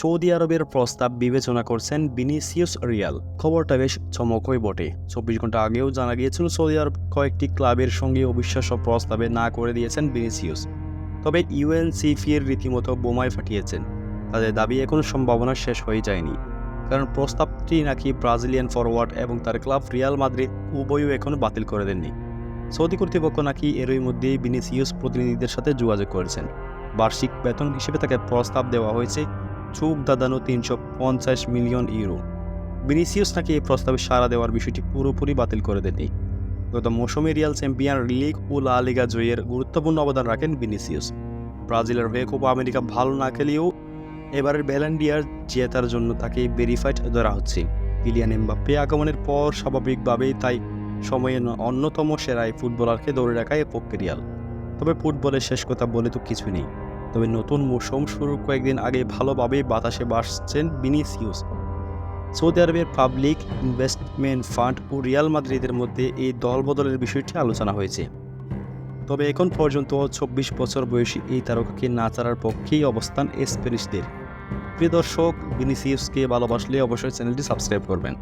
Saudi আরবের প্রস্তাব বিবেচনা করছেন বিনিসিয়াস রিয়াল। খবরটা বেশ চমকই বটে। চব্বিশ ঘণ্টা আগেও জানা গিয়েছিল, সৌদি আরব কয়েকটি ক্লাবের সঙ্গে অবিশ্বাস্য প্রস্তাবে না করে দিয়েছেন বিনিসিয়াস। তবে ইউএনসিফি এর রীতিমতো বোমায় ফাটিয়েছেন। তাদের দাবি এখনও সম্ভাবনা শেষ হয়ে যায়নি। কারণ প্রস্তাবটি নাকি ব্রাজিলিয়ান ফরওয়ার্ড এবং তার ক্লাব রিয়াল মাদ্রিদ উভয়ও এখনও বাতিল করে দেননি। সৌদি কর্তৃপক্ষ নাকি এরই মধ্যেই বিনিসিয়াস প্রতিনিধিদের সাথে যোগাযোগ করেছেন। বার্ষিক বেতন হিসেবে তাকে প্রস্তাব দেওয়া হয়েছে চোখ দাদানো তিনশো পঞ্চাশ মিলিয়ন ইউরো। বিনিসিয়াস নাকি এই প্রস্তাবে সাড়া দেওয়ার বিষয়টি পুরোপুরি বাতিল করে দেননি। গত মৌসুমে রিয়াল চ্যাম্পিয়ন লিগ ও লা লিগা জয়ের গুরুত্বপূর্ণ অবদান রাখেন বিনিসিয়াস ব্রাজিলের হয়ে কোপা আমেরিকা ভালো না খেলেও এবারের ভ্যালেন্ডিয়ার জেতার জন্য তাকে ভেরিফাইড ধরা হচ্ছে। কিলিয়ান এমবাপ্পে আগমনের পর স্বাভাবিকভাবেই তাই সময়ে অন্যতম সেরাই ফুটবলারকে ধরে রাখায় পক্ষে রিয়াল। তবে ফুটবলের শেষ কথা বলে তো কিছু নেই। তবে নতুন মৌসুম শুরুর কয়েকদিন আগে ভালোভাবে বাতাসে বাসছেন বিনিসিউস সৌদি আরবের পাবলিক ইনভেস্টমেন্ট ফান্ড ও রিয়াল মাদ্রিদের মধ্যে এই দল বদলের বিষয়টি আলোচনা হয়েছে। তবে এখন পর্যন্ত চব্বিশ বছর বয়সী এই তারকাকে না ছাড়ার পক্ষেই অবস্থান স্প্যানিশদের। প্রিয় দর্শক বিনিসিউসকে ভালোবাসলে অবশ্যই চ্যানেলটি সাবস্ক্রাইব করবেন।